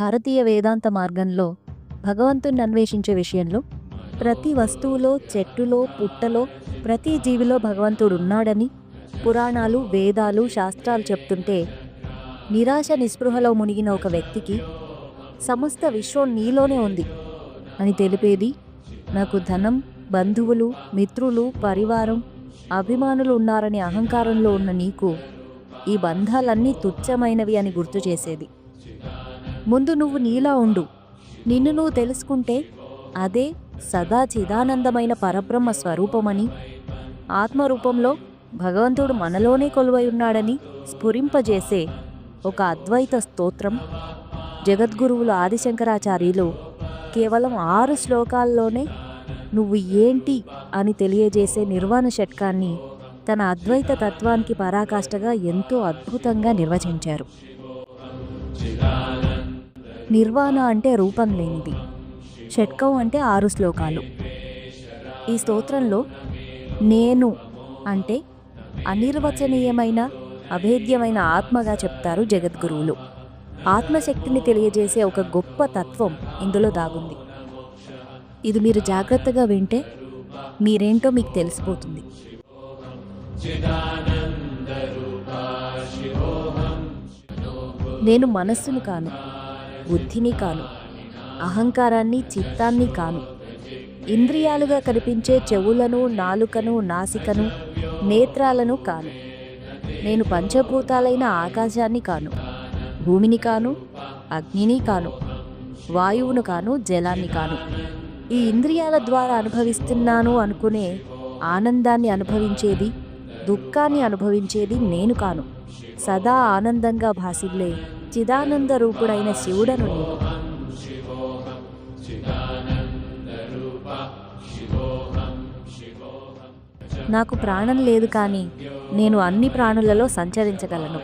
భారతీయ వేదాంత మార్గంలో భగవంతుని అన్వేషించే విషయంలో ప్రతి వస్తువులో చెట్టులో పుట్టలో ప్రతి జీవిలో భగవంతుడు ఉన్నాడని పురాణాలు వేదాలు శాస్త్రాలు చెప్తుంటే నిరాశ నిస్పృహలో మునిగిన ఒక వ్యక్తికి సమస్త విశ్వం నీలోనే ఉంది అని తెలిపేది నాకు ధనం బంధువులు మిత్రులు పరివారం అభిమానులు ఉన్నారనే అహంకారంలో ఉన్న నీకు ఈ బంధాలన్నీ తుచ్చమైనవి అని గుర్తు చేసేది. ముందు నువ్వు నీలా ఉండు. నిన్ను నువ్వు తెలుసుకుంటే అదే సదా చిదానందమైన పరబ్రహ్మ స్వరూపమని ఆత్మరూపంలో భగవంతుడు మనలోనే కొలువై ఉన్నాడని స్ఫురింపజేసే ఒక అద్వైత స్తోత్రం జగద్గురువులు ఆదిశంకరాచార్యులు కేవలం ఆరు శ్లోకాల్లోనే నువ్వు ఏంటి అని తెలియజేసే నిర్వాణ షట్కాన్ని తన అద్వైత తత్వానికి పరాకాష్ఠగా ఎంతో అద్భుతంగా నిర్వచించారు. నిర్వాణ అంటే రూపం లేనిది. షట్కం అంటే ఆరు శ్లోకాలు. ఈ స్తోత్రంలో నేను అంటే అనిర్వచనీయమైన అభేద్యమైన ఆత్మగా చెప్తారు జగద్గురువులు. ఆత్మశక్తిని తెలియజేసే ఒక గొప్ప తత్వం ఇందులో దాగుంది. ఇది మీరు జాగ్రత్తగా వింటే మీరేంటో మీకు తెలిసిపోతుంది. నేను మనస్సును కాను. బుద్ధిని కాను అహంకారాన్ని చిత్తాన్ని కాను. ఇంద్రియాలుగా కనిపించే చెవులను నాలుకను నాసికను నేత్రాలను కాను. నేను పంచభూతాలైన ఆకాశాన్ని కాను భూమిని కాను అగ్నిని కాను వాయువును కాను జలాన్ని కాను. ఈ ఇంద్రియాల ద్వారా అనుభవిస్తున్నాను అనుకునే ఆనందాన్ని అనుభవించేది దుఃఖాన్ని అనుభవించేది నేను కాను. సదా ఆనందంగా భాసిల్లే చిదానంద రూపుడైన శివుడను నేను నాకు ప్రాణం లేదు కానీ నేను అన్ని ప్రాణులలో సంచరించగలను.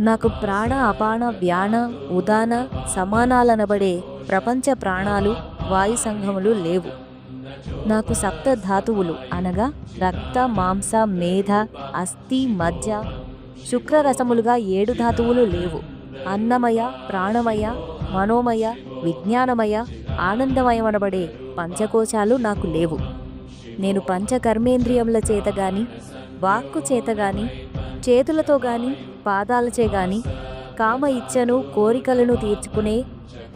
నాకు ప్రాణ అపాన వ్యాన ఉదాన సమానాలనబడే ప్రపంచ ప్రాణాలు వాయు సంఘములు లేవు. నాకు సప్త ధాతువులు అనగా రక్త మాంస మేధ అస్థి మజ్జ శుక్రరసములుగా ఏడు ధాతువులు లేవు. అన్నమయ ప్రాణమయ మనోమయ విజ్ఞానమయ ఆనందమయమనబడే పంచకోశాలు నాకు లేవు. నేను పంచకర్మేంద్రియముల చేత గాని వాక్కు చేత గాని చేతులతో గాని పాదాలచే గాని కామ ఇచ్చను కోరికలను తీర్చుకునే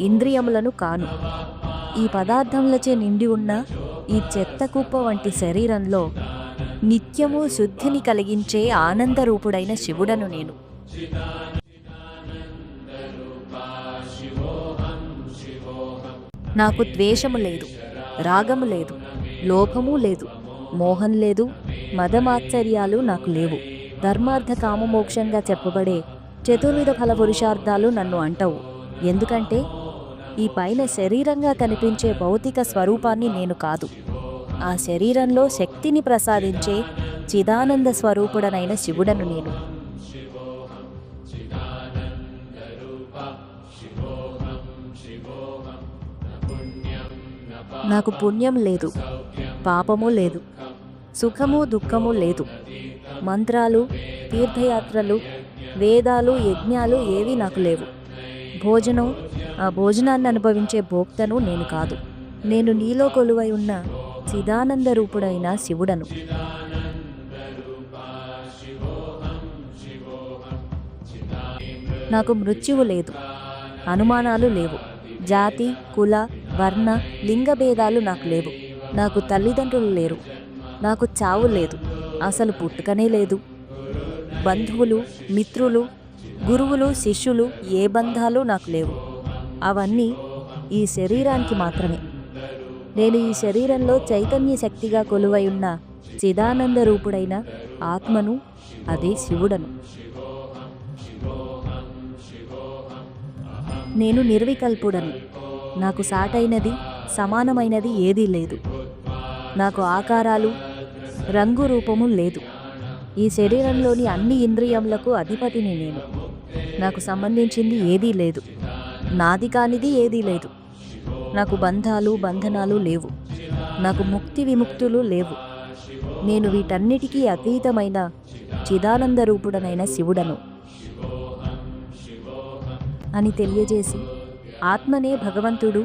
ఇంద్రియములను కాను. ఈ పదార్థములచే నిండి ఉన్న ఈ చెత్త కుప్ప వంటి శరీరంలో నిత్యము శుద్ధిని కలిగించే ఆనందరూపుడైన శివుడను నేను. నాకు ద్వేషము లేదు రాగము లేదు లోభము లేదు మోహం లేదు మదమాశ్చర్యాలు నాకు లేవు. ధర్మార్థ కామమోక్షంగా చెప్పబడే చతుర్విధ ఫల పురుషార్థాలు నన్ను అంటవు. ఎందుకంటే ఈ పైన శరీరంగా కనిపించే భౌతిక స్వరూపాన్ని నేను కాదు. ఆ శరీరంలో శక్తిని ప్రసాదించే చిదానంద స్వరూపుడనైన శివుడను నేను. నాకు పుణ్యం లేదు పాపము లేదు సుఖము దుఃఖము లేదు. మంత్రాలు తీర్థయాత్రలు వేదాలు యజ్ఞాలు ఏవి నాకు లేవు. భోజనం ఆ భోజనాన్ని అనుభవించే భోక్తను నేను కాదు. నేను నీలో కొలువై ఉన్న చిదానంద రూపుడైన శివుడను. నాకు మృత్యువు లేదు అనుమానాలు లేవు జాతి కుల వర్ణ లింగ భేదాలు నాకు లేవు. నాకు తల్లిదండ్రులు లేరు నాకు చావు లేదు అసలు పుట్టుకనే లేదు. బంధువులు మిత్రులు గురువులు శిష్యులు ఏ బంధాలు నాకు లేవు. అవన్నీ ఈ శరీరానికి మాత్రమే. నేను ఈ శరీరంలో చైతన్య శక్తిగా కొలువై ఉన్న చిదానంద రూపుడైన ఆత్మను అదే శివుడను. నేను నిర్వికల్పుడను. నాకు సాటైనది సమానమైనది ఏదీ లేదు. నాకు ఆకారాలు రంగు రూపము లేదు. ఈ శరీరంలోని అన్ని ఇంద్రియములకు అధిపతిని నేను. నాకు సంబంధించింది ఏదీ లేదు. నాది కానిది ఏదీ లేదు. నాకు బంధాలు బంధనాలు లేవు. నాకు ముక్తి విముక్తులు లేవు. నేను వీటన్నిటికీ అతీతమైన చిదానంద రూపుడనైన శివుడను. అని తెలియజేసి ఆత్మనే భగవంతుడు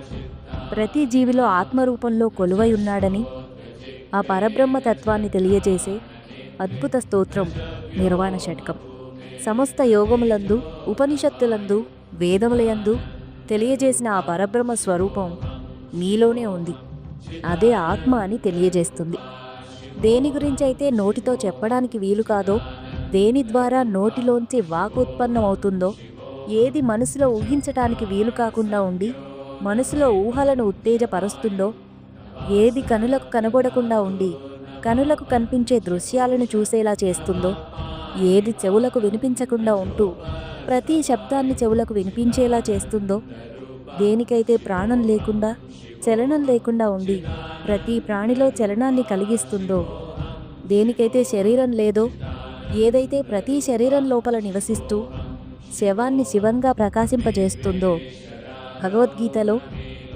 ప్రతి జీవిలో ఆత్మరూపంలో కొలువై ఉన్నాడని ఆ పరబ్రహ్మ తత్వాన్ని తెలియజేసే అద్భుత స్తోత్రం నిర్వాణ షట్కం సమస్త యోగములందు ఉపనిషత్తులందు వేదములయందు తెలియజేసిన ఆ పరబ్రహ్మ స్వరూపం నీలోనే ఉంది. అదే ఆత్మ అని తెలియజేస్తుంది. దేని గురించి అయితే నోటితో చెప్పడానికి వీలు కాదో దేని ద్వారా నోటిలోంచి వాక్ ఉత్పన్నమవుతుందో ఏది మనసులో ఊహించటానికి వీలు కాకుండా ఉండి మనసులో ఊహలను ఉత్తేజపరుస్తుందో ఏది కనులకు కనబడకుండా ఉండి కనులకు కనిపించే దృశ్యాలను చూసేలా చేస్తుందో ఏది చెవులకు వినిపించకుండా ఉంటూ ప్రతి శబ్దాన్ని చెవులకు వినిపించేలా చేస్తుందో? దేనికైతే ప్రాణం లేకుండా చలనం లేకుండా ఉండి ప్రతి ప్రాణిలో చలనాన్ని కలిగిస్తుందో? దేనికైతే శరీరం లేదో ఏదైతే ప్రతి శరీరం లోపల నివసిస్తూ శవాన్ని శివంగా ప్రకాశింపజేస్తుందో? భగవద్గీతలో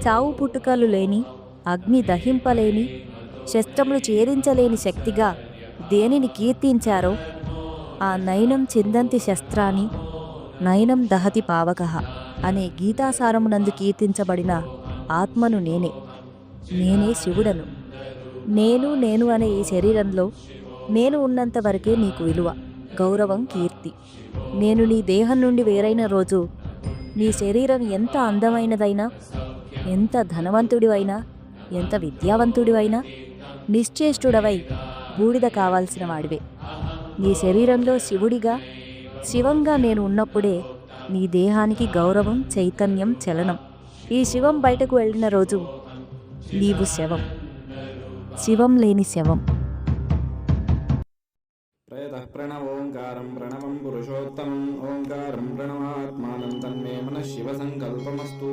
చావు పుట్టుకలు లేని అగ్ని దహింపలేని శస్త్రములు ఛేదించలేని శక్తిగా దేనిని కీర్తించారో? ఆ నయనం చిందంతి శస్త్రాన్ని నయనం దహతి పావక అనే గీతాసారమునందు కీర్తించబడిన ఆత్మను నేనే. నేనే శివుడను. నేను నేను అనే ఈ శరీరంలో నేను ఉన్నంత వరకే నీకు విలువ గౌరవం కీర్తి. నేను నీ దేహం నుండి వేరైన రోజు నీ శరీరం ఎంత అందమైనదైనా ఎంత ధనవంతుడివైనా ఎంత విద్యావంతుడివైనా నిశ్చేష్టుడవై బూడిద కావాల్సిన వాడివే. నీ శరీరంలో శివుడిగా శివంగా నేను ఉన్నప్పుడే నీ దేహానికి గౌరవం చైతన్యం చలనం. ఈ శివం బయటకు వెళ్ళిన రోజు నీవు శవం. శివం లేని శవం. ప్రయత ప్రణవ ఓంకారం ప్రణవం పురుషోత్తమం ఓంకారం ప్రణవాత్మానం తన్మే మన శివ సంకల్పమస్తు.